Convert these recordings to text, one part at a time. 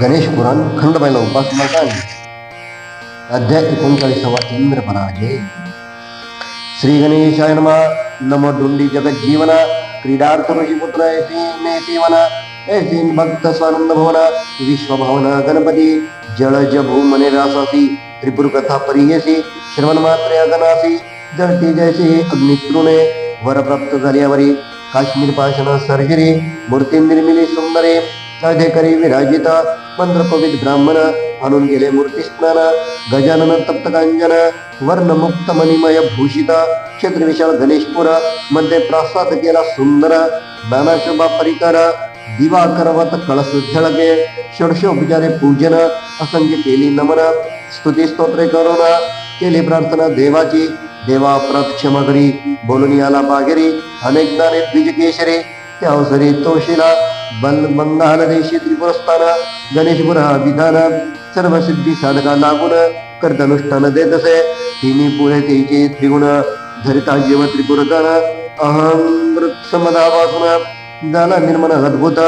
गणेश पुराण खंड पहिला उपासना कांड अध्याय एकोणचाळीसावा चंद्र पराजय श्री गणेशाय नम. नम डुंडी जगज्जीवना. क्रीडार्थ ऋषिपुत्र ऐसी नेतीवना भक्त स्वानंद भवना विश्वभावना गणपती. जळ जभू मने रासासी. त्रिपुर कथा परियसी श्रवण मात्र अगनासी जळती जैसी वर वरप्राप्त झाल्यावरी काश्मीर पाषण सर्जरी. मूर्ती निर्मिली सुंदरे अधिकारी विराजिता मंत्रकोविद ब्राह्मण आणून गेले मूर्ती स्नान गजानन तप्तकांजन वर्णमुक्त मणिमय भूषित क्षेत्र विशाल गणेशपुरमध्ये प्रासाद केला सुंदर नानाशोभा परिकर दिवाकरवत कळस झळके षडशोपचारे पूजन असंख्य केली नमन स्तुती स्तोत्रे करून केली प्रार्थना देवाची देवा प्रक्षमा करी बोलून आला बागेरी अनेकदा ने द्विज केशरी त्या अवसरी तोशिला बल बंगाल देशी त्रिपुरस्थान गणेशपुर हा विधान सर्व सिद्धी साधका लागून कर्तनुष्ठान देत असे. तिने पुढे तिचे त्रिगुण धरिता जीव त्रिपुरगण अहम समदापासून झाला निर्मळ अद्भुत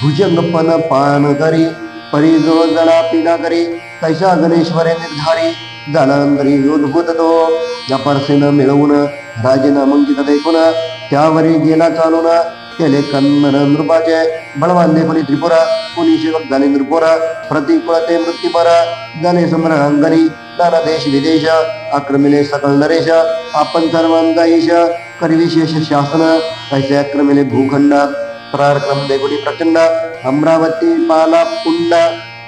भुजंगपन पान करी परिजो जळा पिना करी तैसा गणेश्वरे निर्धारी झाला अंतरी उद्भूत तो. या परसेनं मिळवून राजेनं मंकित ऐकून त्यावरी गेला चालून केले कन्नड नृपाचे बळवान कोणी त्रिपुरा कोणी शिवक झाले नृपुरा प्रतिकुळ ते मृत्यूपरा झाले सम्रांगणी नाना देश विदेश आक्रमिले सकल नरेश आपण सर्वांचा ईश करविशेष शासन कैसे आक्रमिले भूखंड पराक्रम देगुडी प्रचंड अमरावती पाला पुंड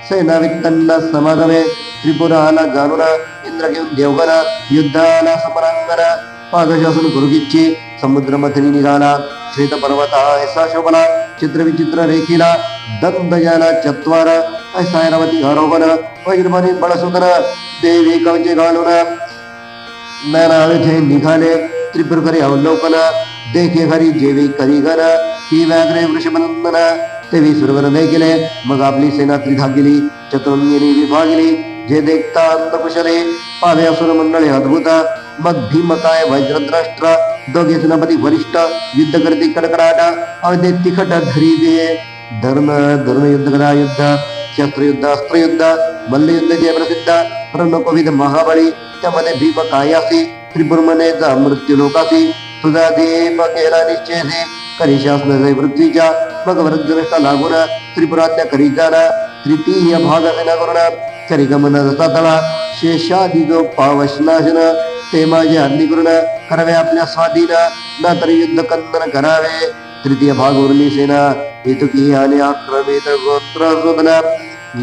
सेना वित्तंड समागमे त्रिपुराला गारुण इंद्र घेऊन देवगण युद्धाला समरांगण पागशासन गुरुगीची समुद्र मथनी निघाला श्वेत पर्वत ऐसा शोभना चित्र विचित्र रेखीला दंद याला चत्वार ऐसा ऐरावती आरोहण वज्रभरी बळसुदन देवी कवचे घालून नानाळे निघाले त्रिपुरकरी अवलोकन देखे हरी जेवी करी गण ही व्याघ्रे वृषभनंदन तेवी सुरवर गेले मग आपली सेना त्रिधा गेली चतुरंगिनी विभागिली जे देखता अंतकुशले पावे असुर मंडळे अद्भुत मग भीमकाय वज्रद्रष्ट्र दोघे सेनापती वरिष्ठ युद्ध करते कडकडाट. अवधे तिखट धरी दे. धर्म धर्म युद्ध करा युद्ध शस्त्रयुद्ध अस्त्रयुद्ध मल्लयुद्ध जे प्रसिद्ध रणकोविद महाबळी त्यामध्ये भीम कायासी त्रिपुरमनेचा मृत्यू लोकासी तुझा देव केला निश्चय करी शासनाचे पृथ्वीच्या मग वृद्धनिष्ठा लागून त्रिपुराज्ञा करी जाणा तृतीय भाग सेना करुण करी गमन जसा तळा शेषादिग पावशनाशन ते माझे हल्ली करावे आपल्या स्वाधीन ना तरी युद्ध कंदन करावे. तृतीय भाग उरली सेना हेतुकी आणि आक्रमित गोत्र शोधना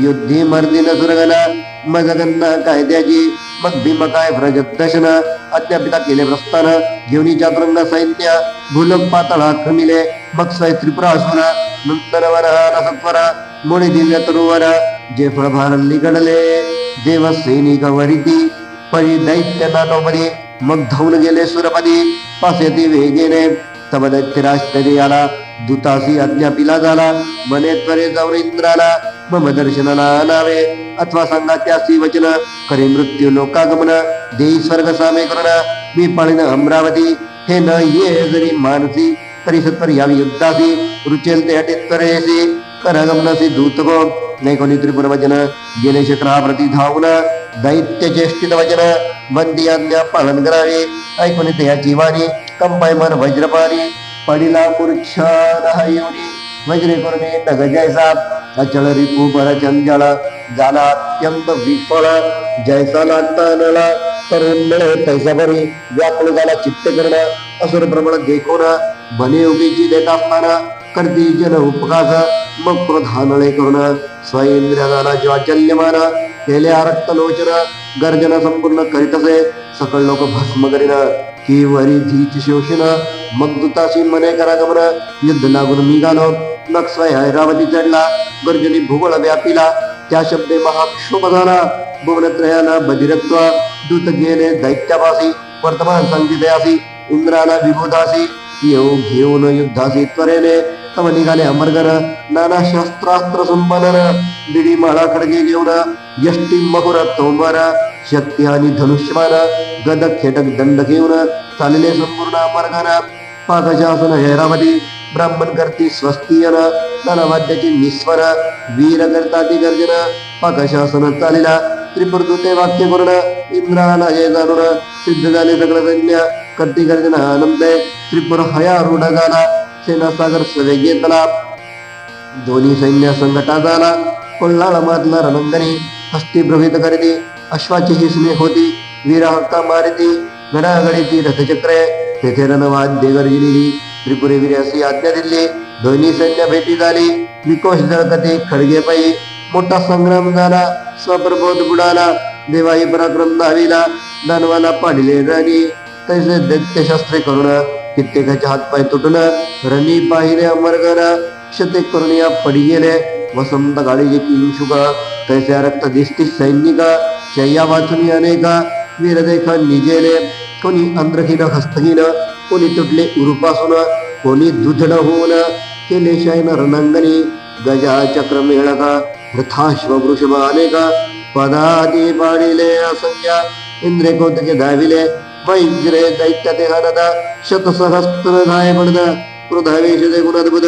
युद्धी मर्दिन सुरगना मजगन कायद्याची मग भीमकाय काय व्रजदशन अद्यापिता केले प्रस्थान. घेऊनी चातुरंग सैन्य भूलोक पातळ आक्रमिले मग स्वय त्रिपुरा असुर नंतरवर रसत्वर मुळी दिव्य तरुवर जे फळभार निगडले देवसैनिक वरिती. परी दैत्य नाटोपदी मग धावून गेले सुरपदी पासे ती वेगेने तब दैत्यराश्चर्य आला. दुतासी अज्ञापिला झाला. मने त्वरे जाऊन इंद्राला मम दर्शनाला आणावे. अथवा सांगा त्यासी वचन करे मृत्यू लोकागमन. देई स्वर्ग सामे करुण. मी पाळीन अमरावती. हे न ये जरी मानसी तरी सत्वर यावी युद्धासी. रुचेल ते अटेत्तरेसी करगमनसी दूत गो त्रिपुर वचन गेले शक्रा धावून दैत्य ज्येष्ठित वचन बंदी आज्ञा पालन करावे. ऐकून ते या जीवानी कंपाय मन वज्रपारी पडिला मूर्छा रहायुरी वज्रे करुणे नग जैसा अचल रिपू पर चंजळ झाला अत्यंत विफळ जैसा लागता तर तरुण मिळे तैसा बरी व्याकुळ झाला चित्त करणं असुर प्रमाण देखोन बने उगीची देत असताना करती जन उपकास मग प्रधानळे करुण. स्वयंद्रिय झाला ज्वाचल्यमान केले रक्त लोचन संपूर्ण करीत असे सकळ लोक भस्म करीन. की वरी धीच शोषण मग दुताशी मने करा गमन. युद्ध लागून मी गालो मग स्वय हैरावती चढला. गर्जनी भूगोळ व्यापिला. त्या शब्दे महाक्षोभ झाला. भुवनत्रयाला बधिरत्व. दूत गेले दैत्यापासी. वर्तमान संगीतयासी इंद्राला विभूतासी. येऊ घेऊन युद्धासी त्वरेने. तव निघाले अमरगर नाना शस्त्रास्त्र संपन्न बिडी माळा खडगे घेऊन यष्टी मकुर तोंबर शक्ती आणि धनुष्यमान. गद खेटक दंड घेऊन चालले संपूर्ण अमरगण पाकशासन हैरावती. ब्राह्मण करती स्वस्तीयन नानावाद्याची निस्वर. वीर करता ती गर्जन. पाकशासन चालिला. त्रिपुरदूते वाक्य करून इंद्राला हे जाणून सिद्ध झाले सगळं सैन्य. करती गर्जन आनंद. त्रिपुर हया रुढ झाला सेनासागर सवेगे घेतला दोन्ही सैन्य संघटा झाला कोल्हाळ मातला रणंगणी हस्ती प्रभित करीती अश्वाची हिसणे होती वीरहक्का मारिती घडाघडीती रथचक्रे तेथे रणवाद्य गर्जनिली त्रिपुरी वीर्यासी आज्ञा दिली दोन्ही सैन्य भेटी झाली विकोश जळकते खडगे पायी मोठा संग्राम झाला स्वप्रबोध बुडाला देवाई पराक्रम दाविला दानवाला पाडिले राणी तैसे दैत्यशास्त्रे करुणा कित्येकाचे हातपाय तुटून रणी पाहिले अमरगण क्षते करून या पडी गेले वसंत गाडीचे किंशुक तैसे रक्त दिसती सैनिक शय्या वाचून अनेका वीर देखा निजेले कोणी अंध्रहीन हस्तहीन कोणी तुटले उरुपासून कोणी दुधड होऊन केले शयन रणांगणी गजा चक्र मेळका रथाश्व वृषभ अनेका पदाती पाडिले असंख्या, इंद्रे कौतुके धाविले वैद्रे दैत्य ते हनदा शतसहस्त्र धाय पडदा क्रोधावेश ते गुणाद्भुत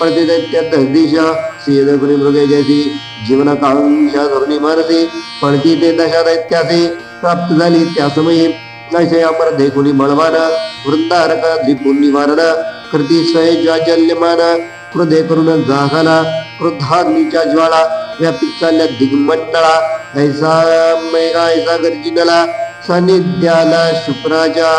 पडते दैत्य दिशा सीद गुणी मृगे जैसी जीवन कांक्षा धोरणी मानसी पडती ते दशा दैत्यासी प्राप्त झाली त्या समयी ऐसे अमर देखुनी बळवान वृंदारक द्विपुन निवारण कृती स्वय ज्वाजल्यमान क्रोधे करून जागाला क्रोधाग्नीच्या ज्वाळा व्यापित चालल्या दिग्मंडळा ऐसा मेघा ऐसा गर्जिनला सानिध्याला शुक्राच्या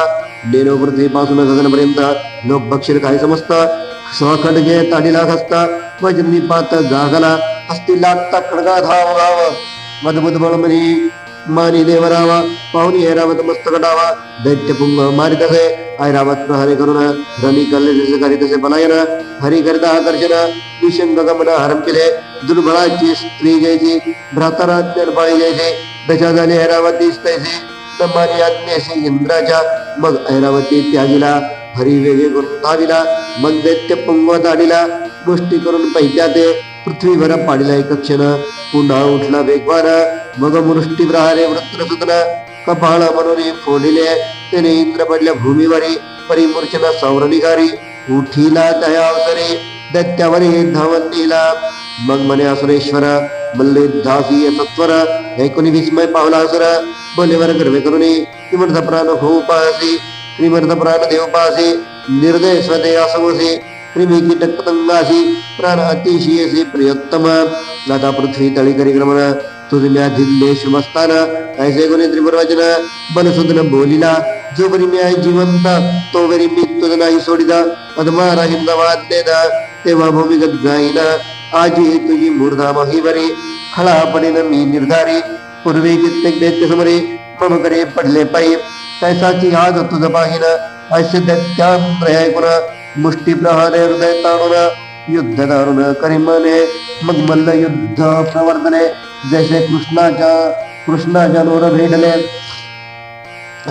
नेनो पृथ्वीपासून गगनपर्यंत लोक बक्षीर समजतं समजत घे ताडीला खसता वज्रनी पात जागला हस्ती लागता खडगा धाव गाव मधबुध बळमणी मानी देवरावा पाहुणी ऐरावत मस्तक डावा दैत्य पुंग मारी तसे ऐरावत हरे करून रमी कल्ले जसे करी तसे पलायन हरी करता आकर्षण निशंग गमन हरम केले. दुर्बळाची स्त्री जयची भ्रातारा पाळी जयचे दशा झाली ऐरावत तैसे तमानी आज्ञेशी इंद्राच्या मग ऐरावती त्यागिला हरी वेगळे करून धाविला मग दैत्य पुंग दाडीला गोष्टी करून पैत्या ते पृथ्वीवर पाडिला एक क्षण. पुन्हा उठला वेगवान मग मुष्टी प्रहारे वृत्रसुतन कपाळ म्हणून फोडिले. त्याने इंद्र पडल्या भूमीवरी परिमूर्छना सौरनिगारी उठीला दया अवसरे दैत्यावरी धावन दिला. मग मने असुरेश्वर मल्ले दासी सत्वर ऐकून विस्मय पावला असुर बोलेवर गर्वे करुणी किमर्थ प्राण हो पासी श्रीमर्थ प्राण देव पासी निर्दय स्वदे असवसे क्रिमी कीटक पतंगासी प्राण अतिशयसी प्रियोत्तम दादा पृथ्वी तळी करिक्रमण तुझम्या धिल्ले शुभस्थान ऐसे गुणे त्रिपुरवचन बनसुदन बोलिला जो बरी मी आहे जिवंत तो बरी मी तुझ नाही सोडिदा अधमा राहीन देदा तेव्हा भूमिगत जाईना आजी तुझी मूर्धा महिवरी खळा पडेन मी निर्धारी पूर्वी कित्येक दैत्य समरे पडले पायी कैसाची आज तुझ पाहिन ऐसे दैत्या ऐकून मुष्टी प्रहारे हृदय ताणून युद्ध दारुण करिमने मग मल्ल युद्ध प्रवर्तने जैसे कृष्णाच्या कृष्णाच्या नोर भेटले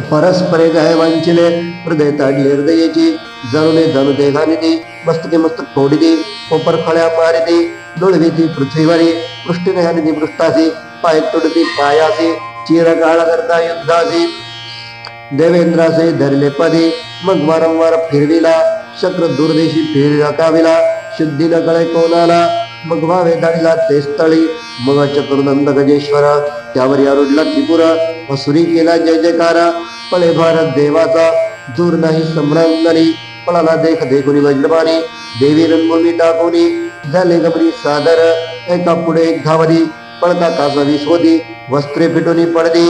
परस्परे गाय वांचिले हृदय ताडले हृदयाची जणुने जणू देघानिती मस्तके मस्तक फोडिती कोपर खळ्या मारिती लोळविती पृथ्वीवरी पृष्ठीने हानिती पृष्ठासी पाय तुडती पायासी चिरकाळ करता युद्धासी देवेंद्रासे धरले पदे मग वारंवार फिरविला चक्र दुर्देशी फिर रकाविला शुद्धी न कळे कोणाला मग व्हावे दाडीला ते स्थळी मग चतुर्नंद गजेश्वर त्यावर आरुडला त्रिपुर असुरी केला जय जयकारा पळे भारत देवाचा दूर नाही सम्रांगणी पळाला देख देखुनी वज्रपाणी देवी रंगोली टाकोनी झाले गमरी सादर एका पुढे एक धावली पडता कासावी शोधी वस्त्रे फिटोनी पडदी.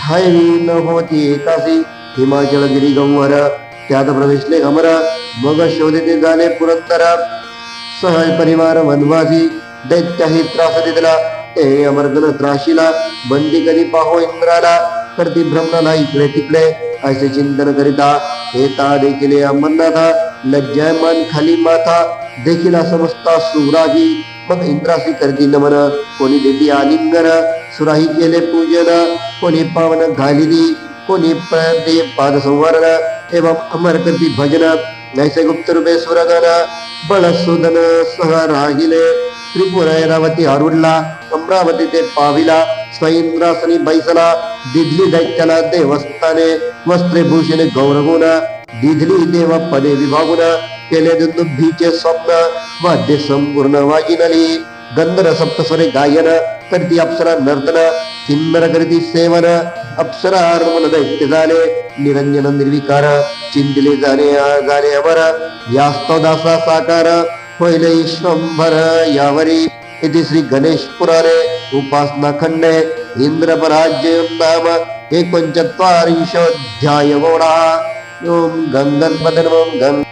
ठायवी न होती एकासी हिमाचल गिरी गंवर. त्यात प्रवेशले गमर मग शोधिते जाणे पुरंदर सहज परिवार वनवासी दैत्याही त्रास दिला ते अमर्गन त्राशीला बंदी कधी पाहो इंद्राला. करती भ्रमणाला इकडे तिकडे असे चिंतन करिता. येता देखील अमरनाथा लज्जायमान खाली माथा. देखील समजता सुरागी मग इंद्रासी करती नमन कोणी देती आलिंगन सुराही केले पूजन कोणी पावन घालिली कोणी प्रदे पाद संवरण एवं अमर करती भजन नैसे गुप्त रूपे सुरगन बळ सुदन सह राहिले त्रिपुर ऐरावती आरुडला अमरावती ते पाविला स्वैंद्रासनी बैसला दिदली दैत्याला देवस्थाने वस्त्रे भूषणे गौरवून दिधली देव पदे विभागून ಎಲೆದೊಂದು ಬೀಚ ಸ್ವಪ್ನ, ವಾದ್ಯ ಸಂಪೂರ್ಣವಾಗಿ ನಲಿ. ಗಂಧರ ಸಪ್ತಸ್ವರಿ ಗಾಯನ, ಕರಿತಿ ಅಪ್ಸರ ನರ್ತನ ಕಿನ್ನರ ಕರಿತಿ ಸೇವನ. ಅಪ್ಸರ ಹಾರ್ಮೋನದ ಇಟ್ಟಿದಾನೆ ನಿರಂಜನ ನಿರ್ವಿಕಾರ. ಚಿಂದಿಲಿದಾನೆ ಆಗಾನೆ ಅವರ. ವ್ಯಾಸ್ತದಾಸ ಸಾಕಾರ ಹೊಯ್ಲೈಶ್ವಂಭರ ಯಾವರಿ. ಇತಿ ಶ್ರೀ ಗಣೇಶ್ ಪುರಾರೆ ಉಪಾಸನಾ ಖಂಡೆ ಇಂದ್ರ ಪರಾಜ್ಯ ನಾಮ, ಏಕಂಚತ್ವಾರಿಂಶೋಧ್ಯಾಯ ಓಣ ಓಂ ಗಂಗನ್ ಪದನಂ ಗಂಗ